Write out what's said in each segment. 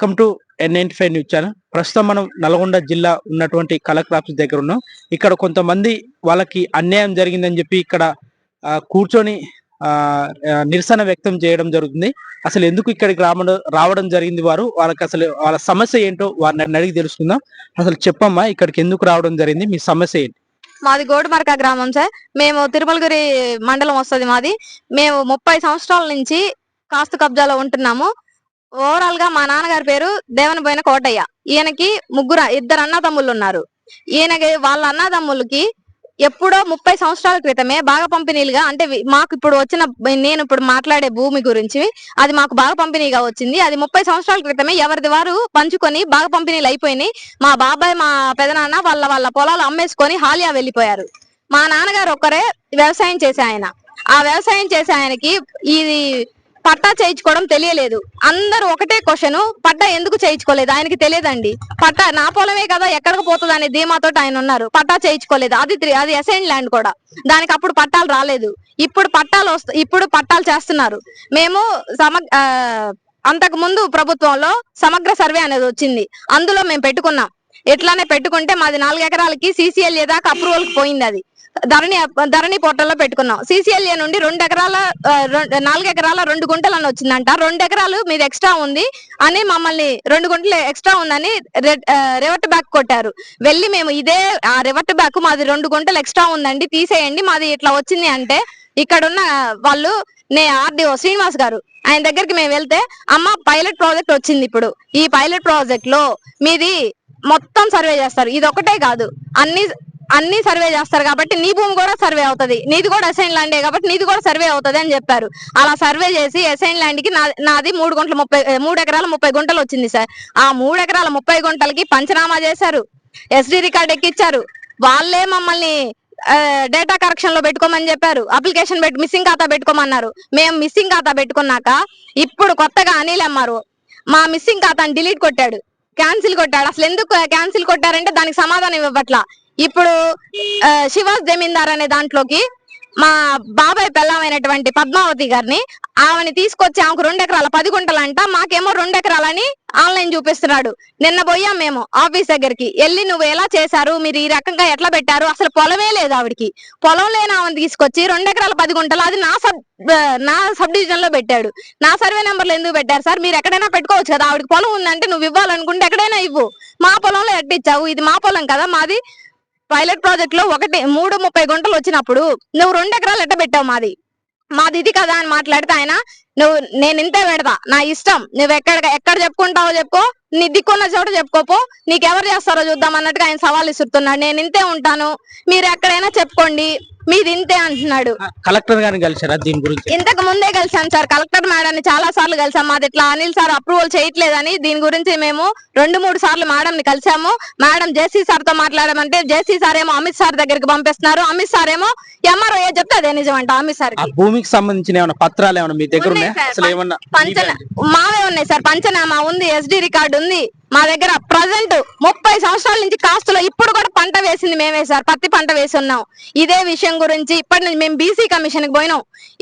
Welcome to N ninety five news channel. ప్రస్తుతం మనం నల్గొండ జిల్లా ఉన్నటువంటి కలెక్టర్ ఆఫీస్ దగ్గర ఉన్నాం. ఇక్కడ కొంతమంది వాళ్ళకి అన్యాయం జరిగిందని చెప్పి ఇక్కడ కూర్చొని నిరసన వ్యక్తం చేయడం జరుగుతుంది. అసలు ఎందుకు ఇక్కడికి రావడం రావడం జరిగింది వారు? వాళ్ళకి అసలు వాళ్ళ సమస్య ఏంటో వారిని అడిగి తెలుసుకుందాం. అసలు చెప్పమ్మా ఇక్కడికి ఎందుకు రావడం జరిగింది? మీ సమస్య ఏంటి? మాది గోడుమరక గ్రామం సార్. మేము తిరుమలగిరి మండలం వస్తుంది మాది. మేము ముప్పై సంవత్సరాల నుంచి కాస్తు కబ్జాలో ఉంటున్నాము. ఓవరాల్గా మా నాన్నగారి పేరు దేవనబోయిన కోటయ్య. ఈయనకి ముగ్గురు ఇద్దరు అన్నదమ్ములు ఉన్నారు ఈయనకి వాళ్ళ అన్నదమ్ములకి ఎప్పుడో ముప్పై సంవత్సరాల క్రితమే బాగా పంపిణీలుగా అంటే మాకు ఇప్పుడు వచ్చిన నేను ఇప్పుడు మాట్లాడే భూమి గురించి అది మాకు బాగా పంపిణీగా వచ్చింది. అది ముప్పై సంవత్సరాల క్రితమే ఎవరిది వారు పంచుకొని బాగా పంపిణీలు అయిపోయినాయి. మా బాబాయ్ మా పెదనాన్న వాళ్ళ వాళ్ళ పొలాలు అమ్మేసుకొని హాలియా వెళ్ళిపోయారు. మా నాన్నగారు ఒక్కరే వ్యవసాయం చేసే ఆయన. ఆ వ్యవసాయం చేసే ఆయనకి ఇది పట్టా చేయించుకోవడం తెలియలేదు. అందరూ ఒకటే క్వశ్చన్ పట్టా ఎందుకు చేయించుకోలేదు? ఆయనకి తెలియదండి. పట్టా నా పొలమే కదా ఎక్కడికి పోతుంది అనే ధీమాతో ఆయన ఉన్నారు. పట్టా చేయించుకోలేదు. అది అది అసైన్ ల్యాండ్ కూడా. దానికి అప్పుడు పట్టాలు రాలేదు. ఇప్పుడు పట్టాలు వస్త ఇప్పుడు పట్టాలు చేస్తున్నారు. మేము సమ అంతకు ముందు ప్రభుత్వంలో సమగ్ర సర్వే అనేది వచ్చింది. అందులో మేము పెట్టుకున్నాం. ఎట్లానే పెట్టుకుంటే మాది నాలుగు ఎకరాలకి సీసీఎల్ఏ దాకా అప్రూవల్ పోయింది అది. ధరణి ధరణి పోర్టల్లో పెట్టుకున్నాం. సిసిఎల్ఏ నుండి రెండు ఎకరాల నాలుగు ఎకరాల రెండు గుంటలు అని వచ్చిందంట. రెండు ఎకరాలు మీది ఎక్స్ట్రా ఉంది అని మమ్మల్ని రెండు గుంటలు ఎక్స్ట్రా ఉందని రివర్ట్ బ్యాక్ కొట్టారు. వెళ్ళి మేము ఇదే ఆ రివర్ట్ బ్యాక్ మాది రెండు గుంటలు ఎక్స్ట్రా ఉందండి తీసేయండి మాది ఇట్లా వచ్చింది అంటే ఇక్కడున్న వాళ్ళు నే ఆర్డీఓ శ్రీనివాస్ గారు ఆయన దగ్గరికి మేము వెళ్తే అమ్మ పైలట్ ప్రాజెక్ట్ వచ్చింది ఇప్పుడు. ఈ పైలట్ ప్రాజెక్ట్లో మీది మొత్తం సర్వే చేస్తారు. ఇది ఒకటే కాదు. అన్ని అన్ని సర్వే చేస్తారు కాబట్టి నీ భూమి కూడా సర్వే అవుతుంది. నీది కూడా అసైన్ ల్యాండే కాబట్టి నీది కూడా సర్వే అవుతుంది అని చెప్పారు. అలా సర్వే చేసి అసైన్ ల్యాండ్కి నాది మూడు గుంటల ముప్పై మూడు ఎకరాల ముప్పై గుంటలు వచ్చింది సార్. ఆ మూడు ఎకరాల ముప్పై గుంటలకి పంచనామా చేశారు. ఎస్డి రికార్డ్ ఎక్కిచ్చారు. వాళ్ళే మమ్మల్ని డేటా కరెక్షన్లో పెట్టుకోమని చెప్పారు. అప్లికేషన్ పెట్టి మిస్సింగ్ ఖాతా పెట్టుకోమన్నారు. మేము మిస్సింగ్ ఖాతా పెట్టుకున్నాక ఇప్పుడు కొత్తగా అనిల్ అమ్మారు మా మిస్సింగ్ ఖాతాని డిలీట్ కొట్టాడు. క్యాన్సిల్ కొట్టాడు. అసలు ఎందుకు క్యాన్సిల్ కొట్టారంటే దానికి సమాధానం ఇవ్వట్లా. ఇప్పుడు శివాస్ జమీందార్ అనే దాంట్లోకి మా బాబాయ్ పెళ్ళమైనటువంటి పద్మావతి గారిని ఆమెని తీసుకొచ్చి ఆమెకు రెండు ఎకరాల పది గుంటలంట మాకేమో రెండు ఎకరాలని ఆన్లైన్ చూపిస్తున్నాడు. నిన్న పోయాం మేము ఆఫీస్ దగ్గరికి. వెళ్ళి నువ్వు ఎలా చేశారు? మీరు ఈ రకంగా ఎట్లా పెట్టారు? అసలు పొలమే లేదు ఆవిడకి. పొలం లేని ఆమెను తీసుకొచ్చి రెండు ఎకరాల పది గుంటలు అది నా సబ్ నా సబ్ డివిజన్లో పెట్టాడు. నా సర్వే నెంబర్లు ఎందుకు పెట్టారు సార్? మీరు ఎక్కడైనా పెట్టుకోవచ్చు కదా? ఆవిడకి పొలం ఉందంటే నువ్వు ఇవ్వాలనుకుంటే ఎక్కడైనా ఇవ్వు. మా పొలంలో ఎట్టిచ్చావు? ఇది మా పొలం కదా మాది. పైలట్ ప్రాజెక్ట్లో ఒకటి మూడు ముప్పై గుంటలు వచ్చినప్పుడు నువ్వు రెండు ఎకరాలు ఎట్ట పెట్టావు మాది? మాది ఇది కదా అని మాట్లాడితే ఆయన నువ్వు నేను ఇంతే పెడతా నా ఇష్టం నువ్వు ఎక్కడ ఎక్కడ చెప్పుకుంటావో చెప్పుకో నీ దిక్కున్న చోట చెప్పుకోపో నీకెవరు చేస్తారో చూద్దాం అన్నట్టుగా ఆయన సవాల్ ఇస్తున్నాడు నేను ఇంతే ఉంటాను మీరు ఎక్కడైనా చెప్పుకోండి మీది ఇంతే అంటున్నాడు. కలెక్టర్ గారిని కలిసారా దీని గురించి. ఇంతకు ముందే కలిసాం సార్. కలెక్టర్ మేడం చాలా సార్లు కలిసాం మాది ఇట్లా అనిల్ సార్ అప్రూవల్ చేయట్లేదని దీని గురించి మేము రెండు మూడు సార్లు మేడం ని కలిసాము మేడం జేసీ సార్తో మాట్లాడమంటే జేసీ సార్ ఏమో అమిత్ సార్ దగ్గరికి పంపిస్తున్నారు. అమిత్ సార్ ఏమో ఎంఆర్ఓ ఏ చెప్తే అదే నిజం అంట అమిత్ సార్ ఆ భూమికి సంబంధించిన ఏమైనా పత్రాలు ఏమైనా మీ దగ్గర ఉన్నాయి. అసలు ఏమన్నా పంచన మావే ఉన్నాయి సార్. పంచనామా ఉంది ఎస్డి రికార్డు ఉంది. మా దగ్గర ప్రజెంట్ ముప్పై సంవత్సరాల నుంచి కాస్తులో ఇప్పుడు కూడా పంట వేసింది మేమే సార్ పత్తి పంట వేసి ఉన్నాం. ఇదే విషయం గురించి ఇప్పటి నుంచి మేము బీసీ కమిషన్కి పోయినాం.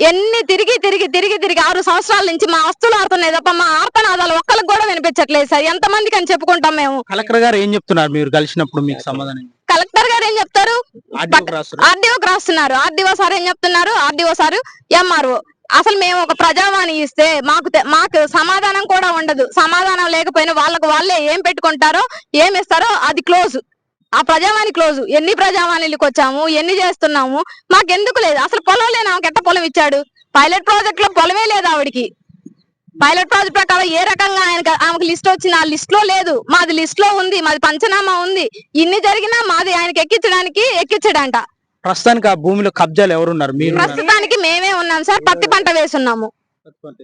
ఎన్ని తిరిగి తిరిగి తిరిగి తిరిగి ఆరు సంవత్సరాల నుంచి మా ఆస్తులు ఆడుతున్నాయి తప్ప మా ఆర్తనాదాలు ఒక్కరికి కూడా వినిపించట్లేదు సార్. ఎంత మందికి అని చెప్పుకుంటాం మేము. కలెక్టర్ గారు ఏం చెప్తున్నారు? మీరు కలిసినప్పుడు మీకు సమాధానం కలెక్టర్ గారు ఏం చెప్తారు? ఆర్డీఓకి రాస్తున్నారు. ఆర్డీఓకి రాస్తున్నారు. ఆర్డీఓ సార్ ఏం చెప్తున్నారు? ఆర్డీఓ సార్ ఎంఆర్ఓ అసలు మేము ఒక ప్రజావాణి ఇస్తే మాకు మాకు సమాధానం కూడా ఉండదు. సమాధానం లేకపోయినా వాళ్ళకు వాళ్ళే ఏం పెట్టుకుంటారో ఏం ఇస్తారో అది క్లోజ్. ఆ ప్రజావాణి క్లోజ్. ఎన్ని ప్రజావాణిలకు వచ్చాము ఎన్ని చేస్తున్నాము మాకెందుకు లేదు. అసలు పొలం లేని ఆమెకి ఎట్ట పొలం ఇచ్చాడు? పైలట్ ప్రాజెక్ట్లో పొలమే లేదు ఆవిడికి. పైలట్ ప్రాజెక్ట్ ప్రకారం ఏ రకంగా ఆయన ఆమెకు లిస్ట్ వచ్చింది? ఆ లిస్ట్లో లేదు. మాది లిస్ట్లో ఉంది మాది పంచనామా ఉంది. ఇన్ని జరిగినా మాది ఆయనకి ఎక్కించడానికి ఎక్కించడంట. ప్రస్తుతానికి ఆ భూమిలో కబ్జాలు ఎవరున్నారు? మీరు ప్రస్తుతానికి మేమే ఉన్నాం సార్. పత్తి పంట వేసున్నాము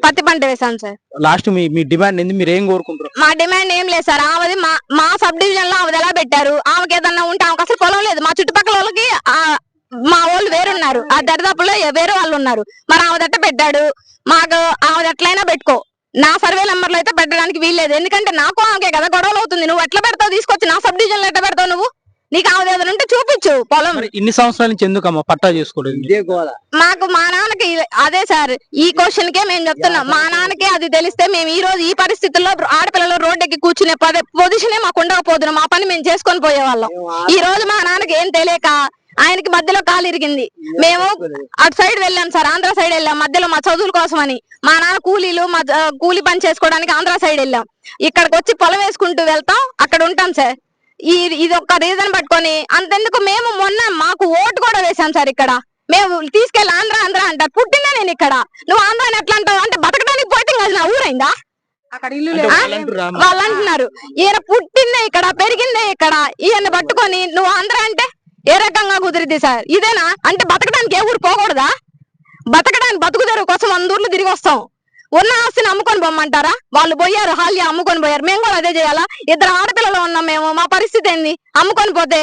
పత్తి పంట వేసాం సార్. లాస్ట్ మీ మీ డిమాండ్ ఏంది? మీరు ఏం కోరుకుంటారు మా డిమాండ్ ఏం లేదు సార్. ఆమెది మా మా సబ్ డివిజన్లో ఆమెది ఎలా పెట్టారు? ఆమెకి ఏదన్నా ఉంటే ఆమెకు అసలు పొలం లేదు. మా చుట్టుపక్కల వాళ్ళకి మా వాళ్ళు వేరున్నారు. ఆ దరిదాపుల్లో వేరే వాళ్ళు ఉన్నారు. మరి ఆమె దట్ట పెట్టాడు? మాకు ఆమె ఎట్లయినా పెట్టుకో. నా సర్వే నెంబర్లో అయితే పెట్టడానికి వీల్లేదు. ఎందుకంటే నాకు ఆమెకే కదా గొడవలు అవుతుంది. నువ్వు ఎట్లా పెడతావు? తీసుకొచ్చి నా సబ్ డివిజన్లో ఎట్లా పెడతావు నువ్వు? నీకు ఆవేదన ఉంటే చూపించు పొలం. ఇన్ని సంవత్సరాల నుంచి ఎందుకమ్మా పట్టా చేసుకోలేదు ఇదే? గోల. మాకు మా నాన్నకి అదే సార్ ఈ క్వశ్చన్ కే మేము చెప్తున్నాం. మా నాన్నకి అది తెలిస్తే మేము ఈ రోజు ఈ పరిస్థితుల్లో ఆడపిల్లలు రోడ్డు ఎక్కి కూర్చునే పదే పొజిషనే మాకు ఉండకపోతున్నాం మా పని మేము చేసుకొని పోయేవాళ్ళం. ఈ రోజు మా నాన్నకి ఏం తెలియక ఆయనకి మధ్యలో కాలు ఇరిగింది. మేము అటు సైడ్ వెళ్ళాం సార్ ఆంధ్ర సైడ్ వెళ్ళాం. మధ్యలో మా చదువుల కోసమని. మా నాన్న కూలీలు మా కూలీ పని చేసుకోవడానికి ఆంధ్ర సైడ్ వెళ్ళాం. ఇక్కడికి వచ్చి పొలం వేసుకుంటూ వెళ్తాం. అక్కడ ఉంటాం సార్. ఇది ఒక రీజన్ పట్టుకొని అంతెందుకు మేము మొన్న మాకు ఓటు కూడా వేసాం సార్ ఇక్కడ. మేము తీసుకెళ్ళి ఆంధ్ర ఆంధ్ర అంటారు. పుట్టినా నేను ఇక్కడ? నువ్వు ఆంధ్ర అని ఎట్లా అంటావు? అంటే బతకడానికి పోతే ఇంకా అది నా ఊరైందా? వాళ్ళు అంటున్నారు. ఈయన పుట్టిందే ఇక్కడ పెరిగిందే ఇక్కడ. ఈయన పట్టుకొని నువ్వు ఆంధ్ర అంటే ఏ రకంగా కుదిరిద్ది సార్? ఇదేనా? అంటే బతకడానికి ఏ ఊరు పోకూడదా? బతకడానికి బతుకు తెరువు కోసం వంద ఊర్లు తిరిగి వస్తాం. ఉన్న ఆస్తిని అమ్ముకొని పోమ్మంటారా వాళ్ళు పోయారు హాల్య అమ్ముకొని పోయారు. మేము కూడా అదే చేయాలా? ఇద్దరు ఆడపిల్లలు ఉన్నాం మేము మా పరిస్థితి ఏంది? అమ్ముకొని పోతే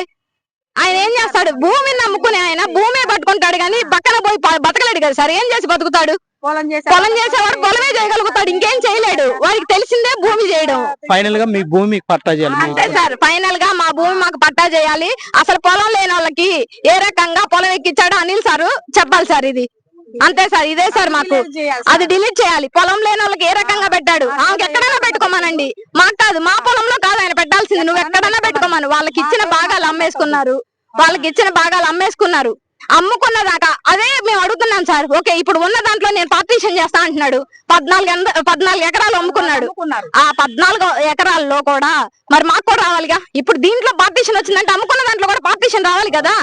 ఆయన ఏం చేస్తాడు? భూమిని అమ్ముకునే ఆయన భూమే పట్టుకుంటాడు కానీ పక్కన పోయి బతకలేడు కదా సార్. ఏం చేసి బతుకుతాడు? పొలం చేసే పొలం చేసేవాడు పొలమే చేయగలుగుతాడు. ఇంకేం చేయలేడు. వాడికి తెలిసిందే భూమి చేయడం. ఫైనల్గా మీ భూమి పట్టా చేయాలి. అంతే సార్. ఫైనల్గా మా భూమి మాకు పట్టా చేయాలి. అసలు పొలం లేని వాళ్ళకి ఏ రకంగా పొలం ఎక్కించాడో అనిల్ సార్ చెప్పాలి సార్ ఇది. అంతే సార్ ఇదే సార్ మాకు. అది డిలీట్ చేయాలి. పొలం లేని వాళ్ళకి ఏ రకంగా పెట్టాడు? ఆమెకి ఎక్కడైనా పెట్టుకోమనండి. మాకు కాదు మా పొలంలో కాదు ఆయన పెట్టాల్సింది. నువ్వు ఎక్కడైనా పెట్టుకోమను. వాళ్ళకి ఇచ్చిన భాగాలు అమ్మేసుకున్నారు. వాళ్ళకి ఇచ్చిన భాగాలు అమ్మేసుకున్నారు. అమ్ముకున్న దాకా అదే మేము అడుగుతున్నాం సార్. ఓకే ఇప్పుడు ఉన్న దాంట్లో నేను పార్టీషన్ చేస్తా అంటున్నాడు. పద్నాలుగు పద్నాలుగు ఎకరాలు అమ్ముకున్నాడు. ఆ పద్నాలుగు ఎకరాల్లో కూడా మరి మాకు కూడా రావాలిగా. ఇప్పుడు దీంట్లో పార్టీషన్ వచ్చిందంటే అమ్ముకున్న దాంట్లో కూడా పార్టీషన్ రావాలి కదా?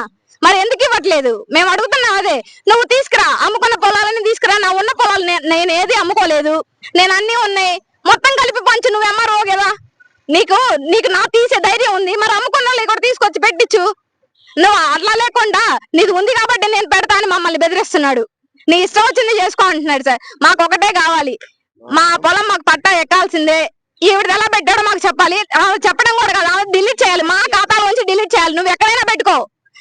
మరి ఎందుకు ఇవ్వట్లేదు? మేము అడుగుతున్నాం అదే నువ్వు తీసుకురా అమ్ముకున్న పొలాలని తీసుకురా నా ఉన్న పొలాలు నేను ఏది అమ్ముకోలేదు నేను అన్ని ఉన్నాయి మొత్తం కలిపి పంచు నువ్వు ఎమ్మరో కదా? నీకు నీకు నా తీసే ధైర్యం ఉంది మరి అమ్ముకున్న కూడా తీసుకొచ్చి పెట్టించు నువ్వు అట్లా లేకుండా నీది ఉంది కాబట్టి నేను పెడతా అని మమ్మల్ని బెదిరిస్తున్నాడు. నీ ఇష్టం వచ్చింది చేసుకో అంటున్నాడు సార్. మాకు ఒకటే కావాలి. మా పొలం మాకు పట్టా ఎక్కాల్సిందే. ఈవిడ ఎలా పెట్టాడో మాకు చెప్పాలి. చెప్పడం కూడా కాదు. డిలీట్ చేయాలి. మా ఖాతాలోంచి డిలీట్ చేయాలి. నువ్వు ఎక్కడైనా పెట్టుకో.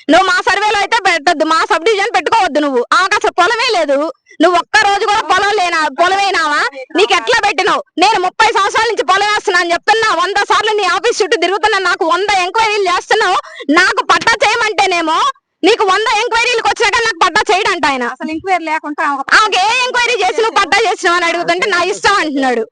నువ్వు మా సర్వేలో అయితే పెట్టద్దు మా సబ్ డివిజన్ పెట్టుకోవద్దు నువ్వు. ఆమెకు అసలు పొలమే లేదు. నువ్వు ఒక్క రోజు కూడా పొలం లేనా పొలమేనావా? నీకు ఎట్లా పెట్టినావు? నేను ముప్పై సంవత్సరాల నుంచి పొలం వేస్తున్నా అని చెప్తున్నా. వంద సార్లు నీ ఆఫీస్ చుట్టూ తిరుగుతున్నా. నాకు వంద ఎంక్వైరీలు చేస్తున్నావు. నాకు పట్టా చేయమంటేనేమో నీకు వంద ఎంక్వైరీలకు వచ్చినాక నాకు పట్టా చేయడంట ఆయన. అసలు ఎంక్వైరీ లేకుండా ఆమెకి ఏ ఎంక్వైరీ చేసి నువ్వు పట్టా చేసినావు అని అడుగుతుంటే నా ఇష్టం అంటున్నాడు.